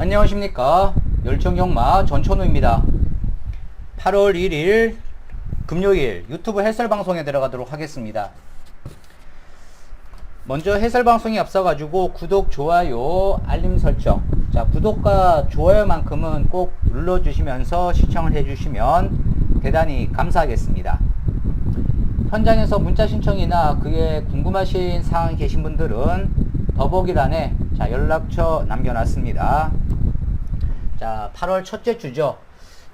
안녕하십니까? 열정경마 전천우입니다. 8월 1일 금요일 유튜브 해설 방송에 들어가도록 하겠습니다. 먼저 해설 방송이 앞서 가지고 구독 좋아요 알림 설정. 자 구독과 좋아요만큼은 꼭 눌러 주시면서 시청을 해 주시면 대단히 감사하겠습니다. 현장에서 문자 신청이나 그에 궁금하신 사항 계신 분들은 더보기란에 자 연락처 남겨놨습니다. 자 8월 첫째 주죠.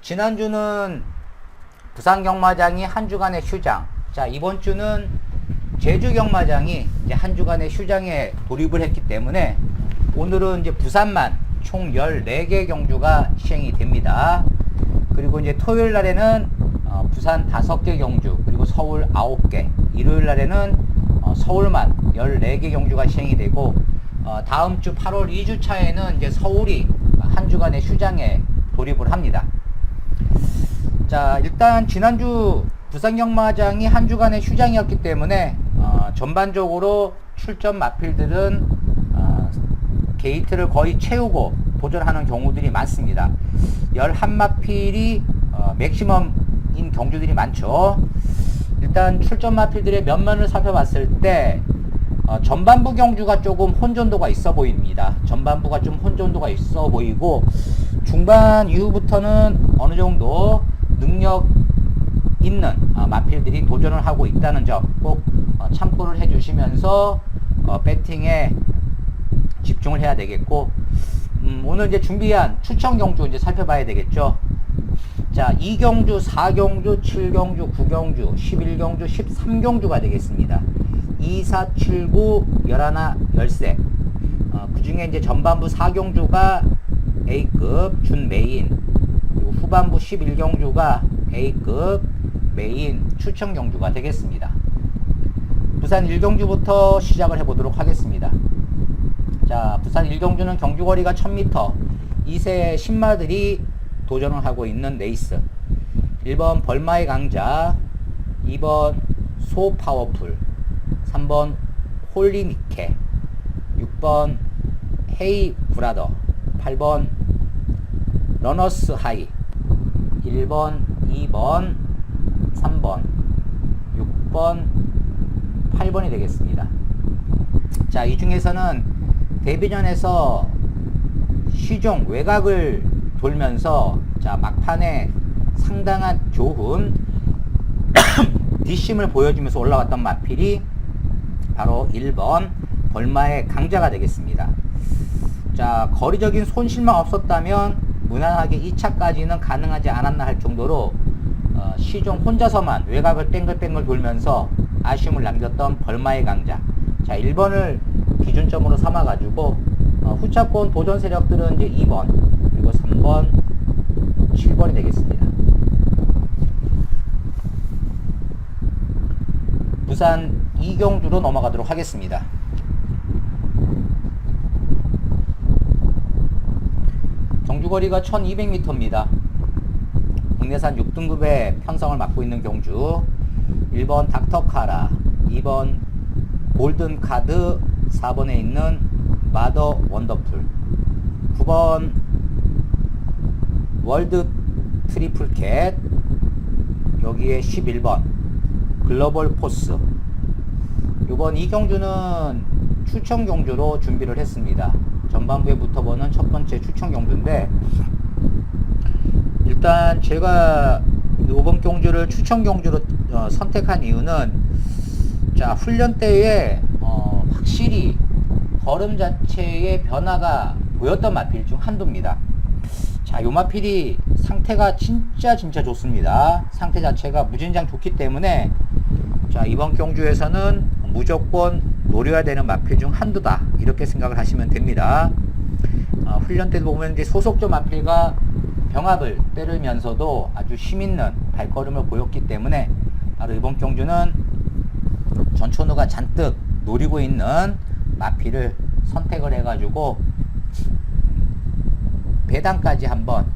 지난주는 부산 경마장이 한 주간의 휴장. 자 이번 주는 제주 경마장이 이제 한 주간의 휴장에 돌입을 했기 때문에 오늘은 이제 부산만 총 14개 경주가 시행이 됩니다. 그리고 이제 토요일 날에는 어, 부산 5개 경주, 그리고 서울 9개, 일요일 날에는 어, 서울만 14개 경주가 시행이 되고, 어, 다음 주 8월 2주차에는 이제 서울이 한 주간의 휴장에 돌입을 합니다. 자, 일단 지난주 부산 경마장이 한 주간의 휴장이었기 때문에, 어, 전반적으로 출전 마필들은 어, 게이트를 거의 채우고 도전하는 경우들이 많습니다. 11마필이 어, 맥시멈인 경주들이 많죠. 일단 출전 마필들의 면면을 살펴봤을 때 어, 전반부 경주가 조금 혼전도가 있어 보입니다. 전반부가 좀 혼전도가 있어 보이고 중반 이후부터는 어느 정도 능력 있는 어, 마필들이 도전을 하고 있다는 점꼭 어, 참고를 해주시면서 어, 배팅에 집중을 해야 되겠고 음, 오늘 이제 준비한 추천 경주 이제 살펴봐야 되겠죠. 자, 2경주, 4경주, 7경주, 9경주, 11경주, 13경주가 되겠습니다. 2, 4, 7, 9, 11, 13. 어, 그 중에 이제 전반부 4경주가 A급 준 메인, 그리고 후반부 11경주가 A급 메인 추천 경주가 되겠습니다. 부산 1경주부터 시작을 해보도록 하겠습니다. 자, 부산 1경주는 경주거리가 1000m, 2세 신마들이 도전을 하고 있는 레이스. 1번 벌마의 강자, 2번 소 파워풀, 3번 홀리니케, 6번 헤이 브라더, 8번 러너스 하이, 1번, 2번, 3번, 6번, 8번이 되겠습니다. 자, 이 중에서는 데뷔전에서 시종 외곽을 돌면서 자, 막판에 상당한 좋은 뒷심을 보여주면서 올라왔던 마필이 바로 1번 벌마의 강자가 되겠습니다. 자, 거리적인 손실만 없었다면 무난하게 2차까지는 가능하지 않았나 할 정도로 어, 시종 혼자서만 외곽을 땡글땡글 돌면서 아쉬움을 남겼던 벌마의 강자. 자, 1번을 기준점으로 삼아가지고 어, 후차권 도전 세력들은 이제 2번 그리고 3번, 7번이 되겠습니다. 부산 이경주로 넘어가도록 하겠습니다. 경주거리가 1200m입니다. 국내산 6등급의 편성을 맡고 있는 경주 1번 닥터카라 2번 골든카드 4번에 있는 마더 원더풀 9번 월드 트리플 캣 여기에 11번 글로벌 포스 이번 이 경주는 추천 경주로 준비를 했습니다 전반부에 붙어보는 첫 번째 추천 경주인데 일단 제가 이번 경주를 추천 경주로 어, 선택한 이유는 자 훈련 때에 어, 확실히 걸음 자체의 변화가 보였던 마필 중 한두입니다. 자, 요 마필이 상태가 진짜 진짜 좋습니다. 상태 자체가 무진장 좋기 때문에 자, 이번 경주에서는 무조건 노려야 되는 마필 중 한두다. 이렇게 생각을 하시면 됩니다. 어, 훈련 때도 보면 이제 소속조 마필과 병합을 때리면서도 아주 힘있는 발걸음을 보였기 때문에 바로 이번 경주는 전천후가 잔뜩 노리고 있는 마필을 선택을 해가지고 배당까지 한번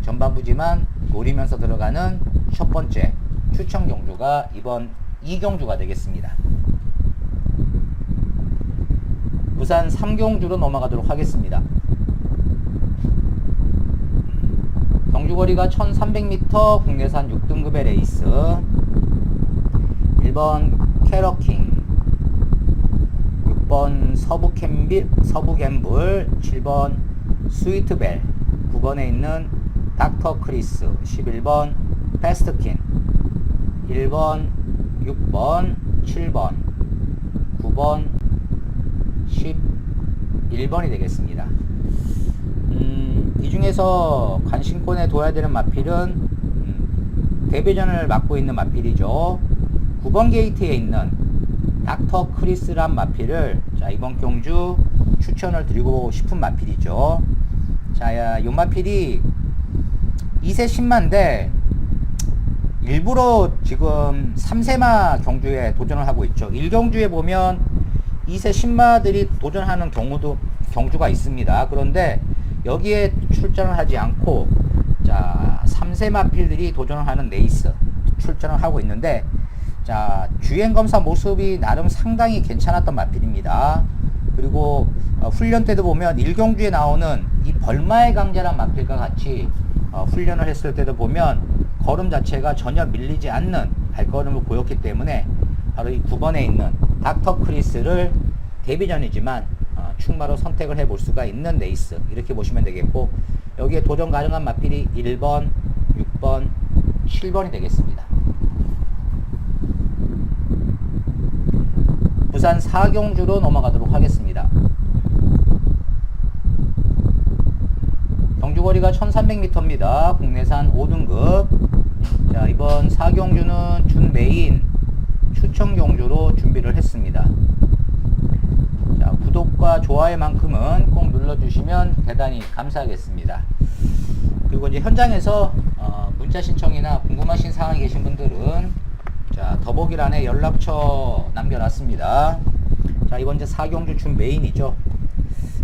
전반부지만 노리면서 들어가는 첫 번째 추천 경주가 이번 이경주가 되겠습니다. 부산 삼경주로 넘어가도록 하겠습니다. 경주거리가 1300m 국내산 6등급의 레이스 1번 캐러킹 6번 서부 캠빌 서부 갬블 7번 스위트벨 9번에 있는 닥터 크리스 11번 패스트킨 1번 6번 7번 9번 11번이 되겠습니다. 음, 이 중에서 관심권에 둬야 되는 마필은 음, 데뷔전을 맡고 있는 마필이죠. 9번 게이트에 있는 닥터 크리스란 마필을 자, 이번 경주 추천을 드리고 싶은 마필이죠. 자, 야, 요 마필이 2세 10만인데 일부러 지금 3세마 경주에 도전을 하고 있죠. 1경주에 보면 2세 10마들이 도전하는 경우도 경주가 있습니다. 그런데 여기에 출전을 하지 않고 자 3세 마 필들이 도전을 하는 레이스 출전을 하고 있는데 자 주행 검사 모습이 나름 상당히 괜찮았던 마필입니다. 그리고 어, 훈련 때도 보면 1경주에 나오는 이 벌마의 강자란 마필과 같이 어, 훈련을 했을 때도 보면 걸음 자체가 전혀 밀리지 않는 발걸음을 보였기 때문에 바로 이 9번에 있는 닥터 크리스를 데뷔전이지만 어, 충마로 선택을 해 볼 수가 있는 레이스 이렇게 보시면 되겠고 여기에 도전 가능한 마필이 1번, 6번, 7번이 되겠습니다. 부산 사경주로 넘어가도록 하겠습니다. 경주거리가 1300m입니다. 국내산 5등급. 자, 이번 사경주는 준 메인 추천 경주로 준비를 했습니다. 자, 구독과 좋아요만큼은 꼭 눌러주시면 대단히 감사하겠습니다. 그리고 이제 현장에서 어, 문자 신청이나 궁금하신 사항이 계신 분들은 자, 더보기란에 연락처 남겨놨습니다. 자, 이번 이제 사경주 준 메인이죠.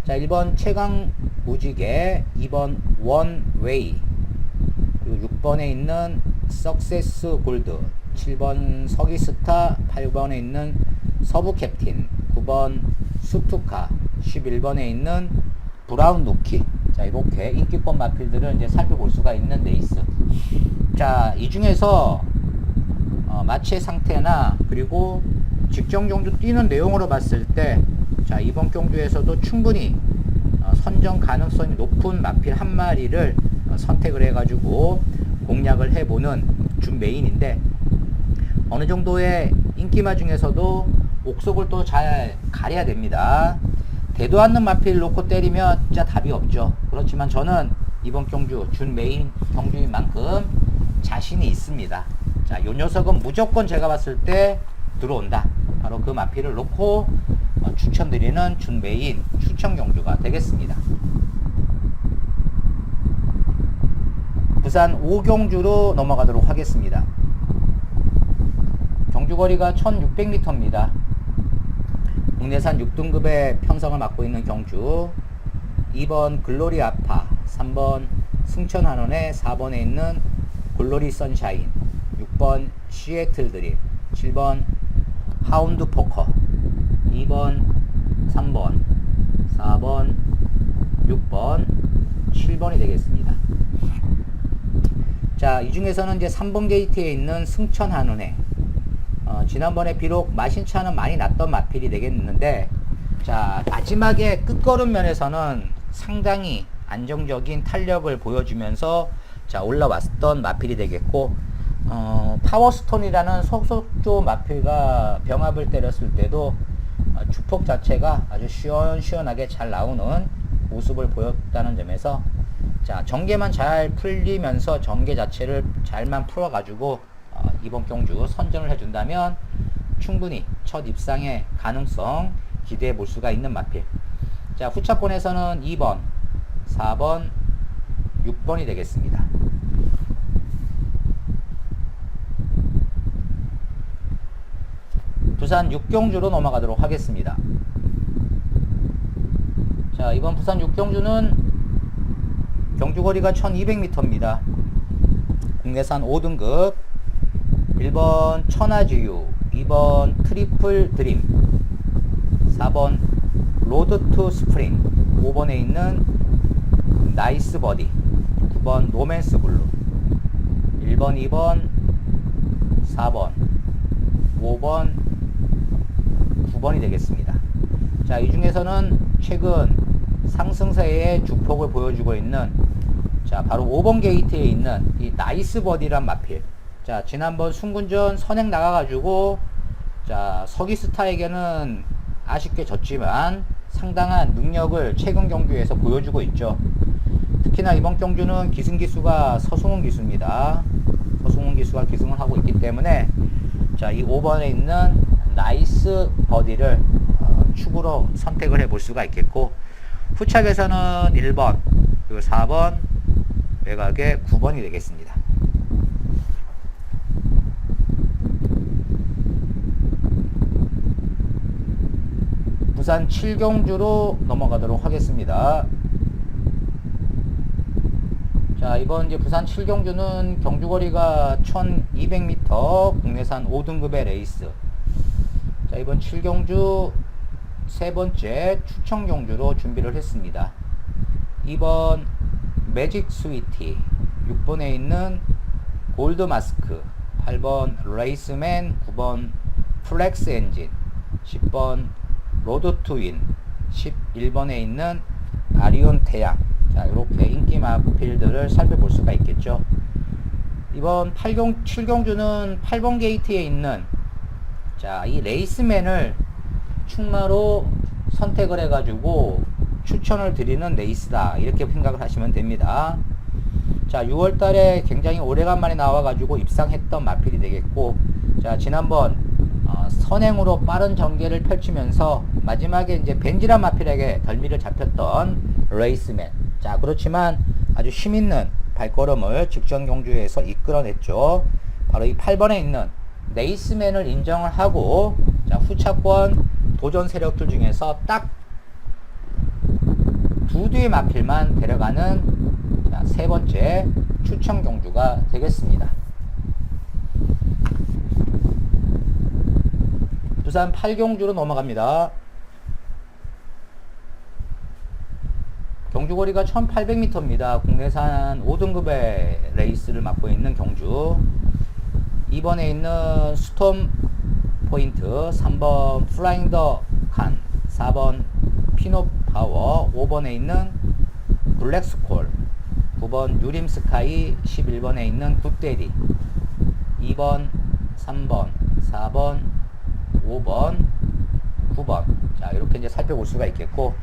자, 1번 최강 무지개, 2번 원웨이, 그리고 6번에 있는 석세스 골드, 7번 서기스타, 8번에 있는 서부 캡틴, 9번 수투카, 11번에 있는 브라운 노키. 자, 이렇게 인기권 마필들을 이제 살펴볼 수가 있는 레이스. 자, 이 중에서 어, 마체 상태나 그리고 직전 경주 뛰는 내용으로 봤을 때, 자, 이번 경주에서도 충분히 어, 선정 가능성이 높은 마필 한 마리를 어, 선택을 해가지고 공략을 해보는 준 메인인데 어느 정도의 인기마 중에서도 옥속을 또 잘 가려야 됩니다. 대도 않는 마필 놓고 때리면 진짜 답이 없죠. 그렇지만 저는 이번 경주 준 메인 경주인 만큼 자신이 있습니다. 자, 요 녀석은 무조건 제가 봤을 때 들어온다. 바로 그 마필을 놓고 어, 추천드리는 준 메인 추천 경주가 되겠습니다. 부산 오경주로 넘어가도록 하겠습니다. 경주거리가 1600m입니다. 국내산 6등급의 편성을 맡고 있는 경주 2번 글로리 아파 3번 승천 한원에 4번에 있는 글로리 선샤인 6번 시애틀 드림 7번 하운드 포커 2번 3번 4번 6번 7번이 되겠습니다 자, 이 중에서는 이제 3번 게이트에 있는 승천 한운회. 어, 지난번에 비록 마신 차는 많이 났던 마필이 되겠는데 자 마지막에 끝걸음 면에서는 상당히 안정적인 탄력을 보여주면서 자 올라왔던 마필이 되겠고 어, 파워스톤이라는 속속조 마필과 병합을 때렸을 때도 어, 주폭 자체가 아주 시원시원하게 잘 나오는 모습을 보였다는 점에서 자 전개만 잘 풀리면서 전개 자체를 잘만 풀어가지고 어, 이번 경주 선전을 해준다면 충분히 첫 입상의 가능성 기대해 볼 수가 있는 마필. 자, 후차권에서는 2번, 4번, 6번이 되겠습니다. 부산 6경주로 넘어가도록 하겠습니다. 자, 이번 부산 6경주는 경주거리가 1200m입니다. 국내산 5등급 1번 천하지유 2번 트리플 드림 4번 로드 투 스프링 5번에 있는 나이스 버디 9번 노맨스 블루 1번 2번 4번 5번 9번이 되겠습니다 자 이 중에서는 최근 상승세의 주폭을 보여주고 있는 자 바로 5번 게이트에 있는 이 나이스 버디란 마필. 자 지난번 순군전 선행 나가가지고 자 서기스타에게는 아쉽게 졌지만 상당한 능력을 최근 경기에서 보여주고 있죠. 특히나 이번 경주는 기승기수가 서승훈 기수입니다. 서승훈 기수가 기승을 하고 있기 때문에 자 이 5번에 있는 나이스 버디를 어, 축으로 선택을 해볼 수가 있겠고 후착에서는 1번 그리고 4번 외곽에 9번이 되겠습니다. 부산 7경주로 넘어가도록 하겠습니다. 자, 이번 이제 부산 7경주는 경주거리가 1200m 국내산 5등급의 레이스. 자, 이번 7경주 세 번째 추천 경주로 준비를 했습니다. 2번 매직 스위티, 6번에 있는 골드 마스크, 8번 레이스맨, 9번 플렉스 엔진, 10번 로드 투윈, 11번에 있는 아리온 태양. 자, 이렇게 인기 마필들을 살펴볼 수가 있겠죠. 이번 8경, 7경주는 8번 게이트에 있는 자, 이 레이스맨을 충마로 선택을 해가지고 추천을 드리는 레이스다. 이렇게 생각을 하시면 됩니다. 자, 6월 달에 굉장히 오래간만에 나와가지고 입상했던 마필이 되겠고, 자, 지난번 어, 선행으로 빠른 전개를 펼치면서 마지막에 이제 벤지란 마필에게 덜미를 잡혔던 레이스맨. 자, 그렇지만 아주 힘있는 발걸음을 직전 경주에서 이끌어냈죠. 바로 이 8번에 있는 레이스맨을 인정을 하고, 자, 후차권 도전 세력들 중에서 딱 두 뒤의 마필만 데려가는 자, 세 번째 추천 경주가 되겠습니다. 부산 8경주로 넘어갑니다. 경주거리가 1800m입니다. 국내산 5등급의 레이스를 맡고 있는 경주. 2번에 있는 스톰 포인트, 3번 플라잉 더 칸, 4번 피노 파워, 5번에 있는 블랙 스콜, 9번 유림 스카이, 11번에 있는 굿데디, 2번, 3번, 4번, 5번, 9번. 자, 이렇게 이제 살펴볼 수가 있겠고,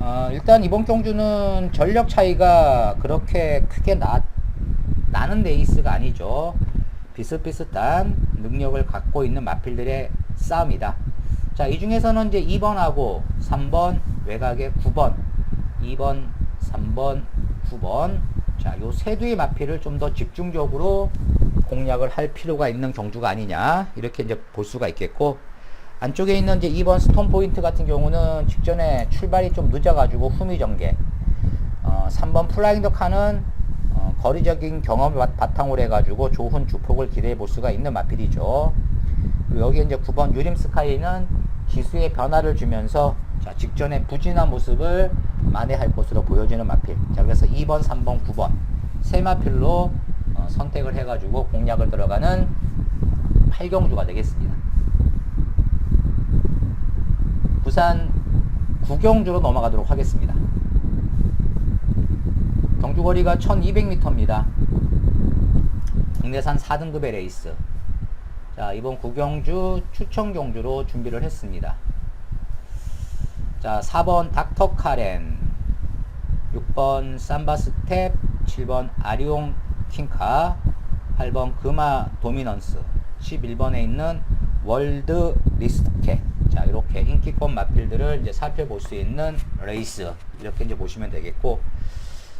어, 일단 이번 경주는 전력 차이가 그렇게 크게 나, 나는 레이스가 아니죠. 비슷비슷한 능력을 갖고 있는 마필들의 싸움이다. 자, 이 중에서는 이제 2번하고 3번, 외곽에 9번, 2번, 3번, 9번. 자, 요 세 두의 마필을 좀더 집중적으로 공략을 할 필요가 있는 경주가 아니냐. 이렇게 이제 볼 수가 있겠고, 안쪽에 있는 이제 2번 스톤 포인트 같은 경우는 직전에 출발이 좀 늦어가지고 후미 전개. 어, 3번 플라잉 더 칸은 어, 거리적인 경험을 바- 바탕으로 해가지고 좋은 주폭을 기대해 볼 수가 있는 마필이죠. 여기 이제 9번 유림 스카이는 기수의 변화를 주면서 자, 직전에 부진한 모습을 만회할 것으로 보여지는 마필. 자, 그래서 2번, 3번, 9번 세 마필로 어, 선택을 해가지고 공략을 들어가는 8경주가 되겠습니다. 부산 구경주로 넘어가도록 하겠습니다. 경주거리가 1200m입니다. 국내산 4등급의 레이스. 자, 이번 구경주 추천 경주로 준비를 했습니다. 자, 4번 닥터 카렌, 6번 삼바 스텝, 7번 아리옹 킹카, 8번 금화 도미넌스, 11번에 있는 월드 리스켓. 자, 이렇게 인기권 마필들을 이제 살펴볼 수 있는 레이스. 이렇게 이제 보시면 되겠고,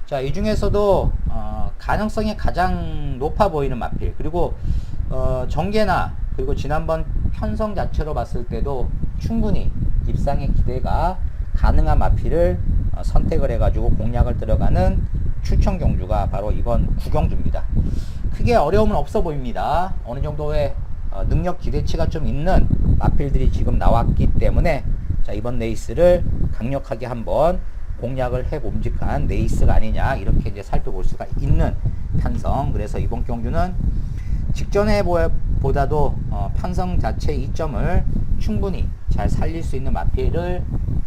자, 이 중에서도 어, 가능성이 가장 높아 보이는 마필 그리고 어, 전개나 그리고 지난번 편성 자체로 봤을 때도 충분히 입상의 기대가 가능한 마필을 어, 선택을 해가지고 공략을 들어가는 추천 경주가 바로 이번 구경주입니다. 크게 어려움은 없어 보입니다. 어느 정도의 어, 능력 기대치가 좀 있는 마필들이 지금 나왔기 때문에 자, 이번 레이스를 강력하게 한번 공략을 해 봄직한 레이스가 아니냐 이렇게 이제 살펴볼 수가 있는 편성. 그래서 이번 경주는 직전에 보- 보다도 어, 편성 자체 이점을 충분히 잘 살릴 수 있는 마필을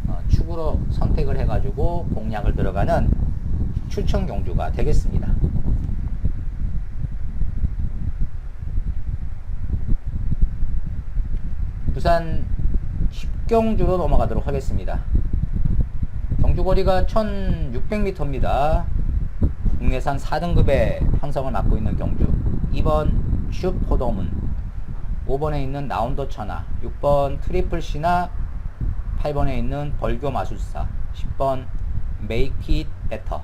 어, 축으로 선택을 해가지고 공략을 들어가는 추천 경주가 되겠습니다. 부산 10경주로 넘어가도록 하겠습니다. 경주거리가 1600m입니다. 국내산 4등급의 편성을 맡고 있는 경주. 2번 슈퍼도문, 5번에 있는 라운더 천하, 6번 트리플 시나 8번에 있는 벌교 마술사, 10번 메이크 잇 베터,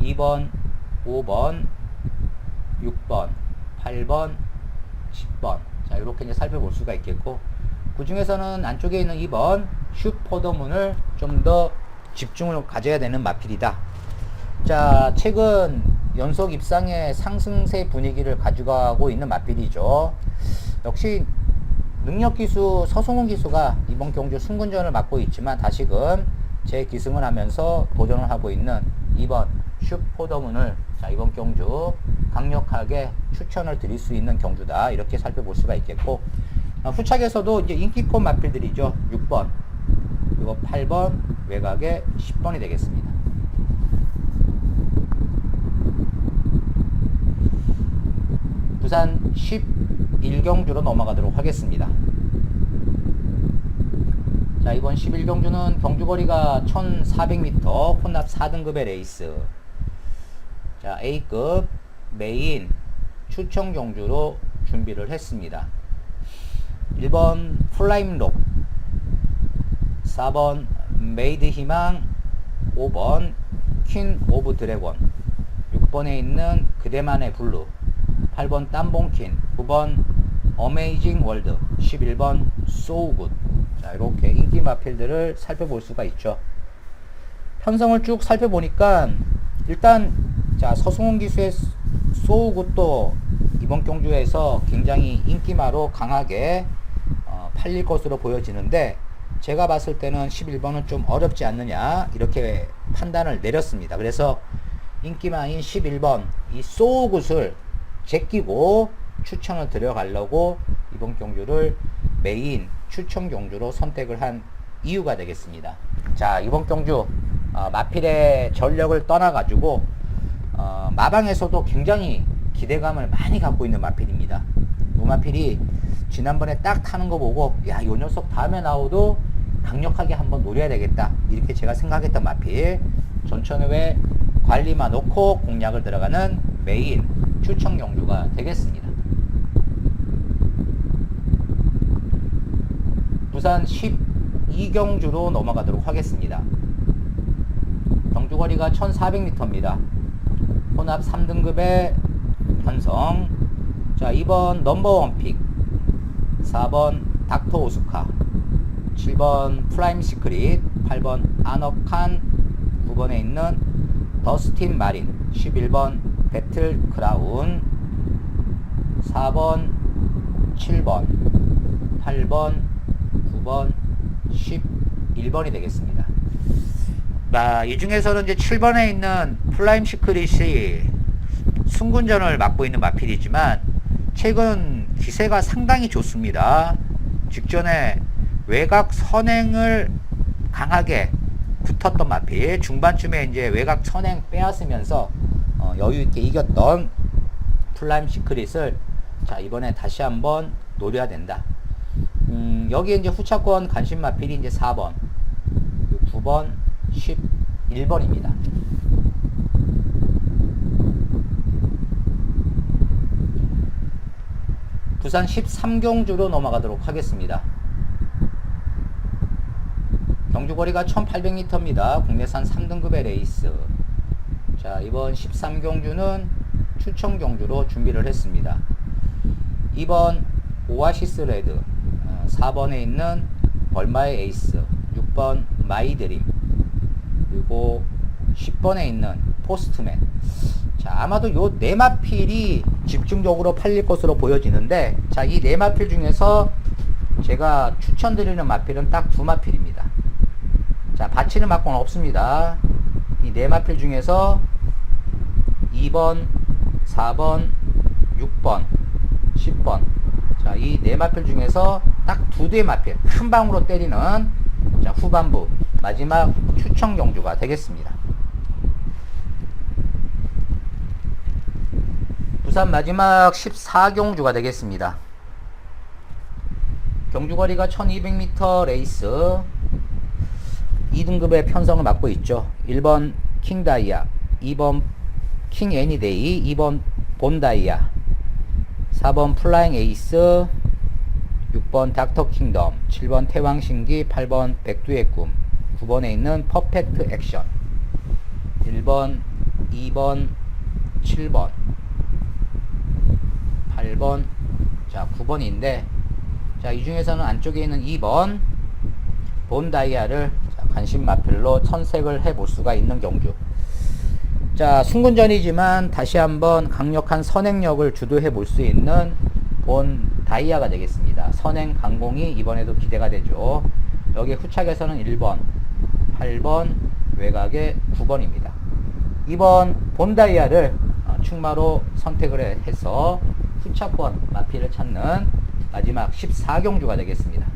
2번, 5번, 6번, 8번, 10번. 자, 이렇게 이제 살펴볼 수가 있겠고, 그 중에서는 안쪽에 있는 2번 슈퍼더문을 좀 더 집중을 가져야 되는 마필이다. 자, 최근 연속 입상의 상승세 분위기를 가져가고 있는 마필이죠. 역시 능력 기수 서성훈 기수가 이번 경주 승군전을 맡고 있지만 다시금 재기승을 하면서 도전을 하고 있는 2번 슈퍼더문을 자 이번 경주 강력하게 추천을 드릴 수 있는 경주다 이렇게 살펴볼 수가 있겠고 어, 후착에서도 이제 인기급 마필들이죠 6번 그리고 8번 외곽에 10번이 되겠습니다. 부산 11경주로 넘어가도록 하겠습니다. 자, 이번 11경주는 경주거리가 1400m, 혼납 4등급의 레이스. 자, A급 메인 추천 경주로 준비를 했습니다. 1번 플라임록, 4번 메이드 희망, 5번 퀸 오브 드래곤, 6번에 있는 그대만의 블루, 8번 땀봉킨, 9번 어메이징 월드, 11번 소우굿. 자, 이렇게 인기 마필들을 살펴볼 수가 있죠. 편성을 쭉 살펴보니까 일단 자, 서승훈 기수의 소우굿도 이번 경주에서 굉장히 인기마로 강하게 어, 팔릴 것으로 보여지는데 제가 봤을 때는 11번은 좀 어렵지 않느냐 이렇게 판단을 내렸습니다. 그래서 인기마인 11번 이 소우굿을 제끼고 추천을 드려가려고 이번 경주를 메인 추천 경주로 선택을 한 이유가 되겠습니다. 자 이번 경주 어, 마필의 전력을 떠나가지고 어, 마방에서도 굉장히 기대감을 많이 갖고 있는 마필입니다. 이 마필이 지난번에 딱 타는 거 보고 야이 녀석 다음에 나오도 강력하게 한번 노려야 되겠다 이렇게 제가 생각했던 마필 전천후에 관리만 놓고 공략을 들어가는 메인 추천 경주가 되겠습니다. 부산 12경주로 넘어가도록 하겠습니다. 경주거리가 1400m입니다. 혼합 3등급의 편성. 자, 2번 넘버원 픽. 4번 닥터 오스카. 7번 프라임 시크릿. 8번 아너칸. 9번에 있는 더스틴 마린. 11번 배틀 크라운. 4번 7번 8번 9번 11번이 되겠습니다. 아, 이 중에서는 이제 7번에 있는 플라임 시크릿이 승군전을 맡고 있는 마필이지만 최근 기세가 상당히 좋습니다. 직전에 외곽 선행을 강하게 붙었던 마필 중반쯤에 이제 외곽 선행 빼앗으면서 어, 여유 있게 이겼던 플라임 시크릿을 자 이번에 다시 한번 노려야 된다. 음, 여기에 이제 후차권 관심 마필이 이제 4번, 9번, 11번입니다. 부산 13경주로 넘어가도록 하겠습니다. 경주거리가 1800m입니다. 국내산 3등급의 레이스. 자, 이번 13경주는 추천 경주로 준비를 했습니다. 2번 오아시스 레드, 어, 4번에 있는 벌마의 에이스, 6번 마이드림, 그리고 10번에 있는 포스트맨. 자, 아마도 요 네 마필이 집중적으로 팔릴 것으로 보여지는데, 자, 이 네 마필 중에서 제가 추천드리는 마필은 딱 두 마필입니다. 자, 받치는 막고는 없습니다. 이 네 마필 중에서 2번, 4번, 6번, 10번. 자, 이 네 마필 중에서 딱 두 대의 마필, 한 방으로 때리는 자, 후반부 마지막 추천 경주가 되겠습니다. 부산 마지막 14경주가 되겠습니다. 경주거리가 1200m 레이스 2등급의 편성을 맡고 있죠. 1번 킹다이아, 2번 킹 애니데이, 2번 본다이아, 4번 플라잉 에이스, 6번 닥터 킹덤, 7번 태왕신기, 8번 백두의 꿈, 9번에 있는 퍼펙트 액션, 1번, 2번, 7번, 8번, 자, 9번인데, 자, 이 중에서는 안쪽에 있는 2번, 본 다이아를 자, 관심 마필로 선색을 해 볼 수가 있는 경주. 자, 순군전이지만 다시 한번 강력한 선행력을 주도해 볼 수 있는 본 다이아가 되겠습니다. 선행 강공이 이번에도 기대가 되죠. 여기 후착에서는 1번, 8번, 외곽에 9번입니다. 이번 본 다이아를 어, 충마로 선택을 해- 해서 후착권 마필을 찾는 마지막 14경주가 되겠습니다.